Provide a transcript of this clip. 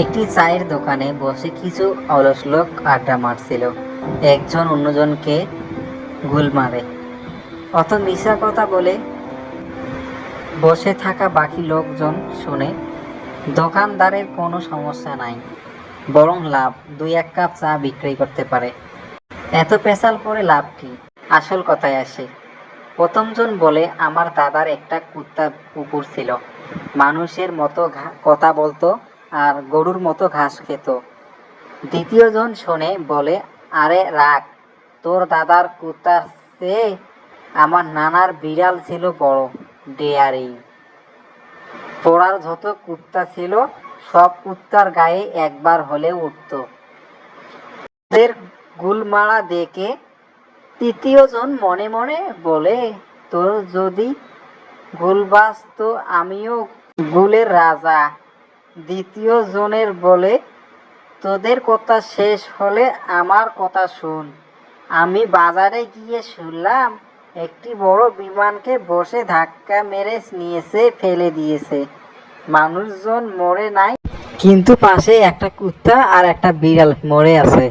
একটি চায়ের দোকানে বসে কিছু অলস লোক আড্ডা মারছিল। একজন অন্যজনকে গুল মারে। অত মিশা কথা বলে বসে থাকা বাকি লোকজন শুনে, দোকানদারের কোনো সমস্যা নাই, বরং লাভ, দুই এক কাপ চা বিক্রি করতে পারে। এত পেশাল করে লাভ কি? আসল কথায় আসে। প্রথমজন বলে, আমার দাদার একটা কুত্তা কুকুর ছিল। মানুষের মতো কথা বলতো আর গরুর মতো ঘাস খেত। দ্বিতীয়জন শোনে, বলে, আরে রাগ, তোর দাদার কুত্তার চেয়ে আমার নানার বিড়াল ছিল বড়, ডেয়ারি। পড়ার যত কুত্তা ছিল, সব কুত্তার গায়ে একবার হলে উঠত। ওদের গুলমারা দেখে তৃতীয়জন মনে মনে বলে, তোর যদি গুলবাস তো আমিও গুলের রাজা দ্বিতীয় জনের বলে, তোদের কথা শেষ হলে আমার কথা শুন। আমি বাজারে গিয়ে শুনলাম, একটি বড় বিমানকে বসে ধাক্কা মেরে নিয়েছে, ফেলে দিয়েছে। মানুষজন মরে নাই, কিন্তু পাশে একটা কুত্তা আর একটা বিড়াল মরে আছে।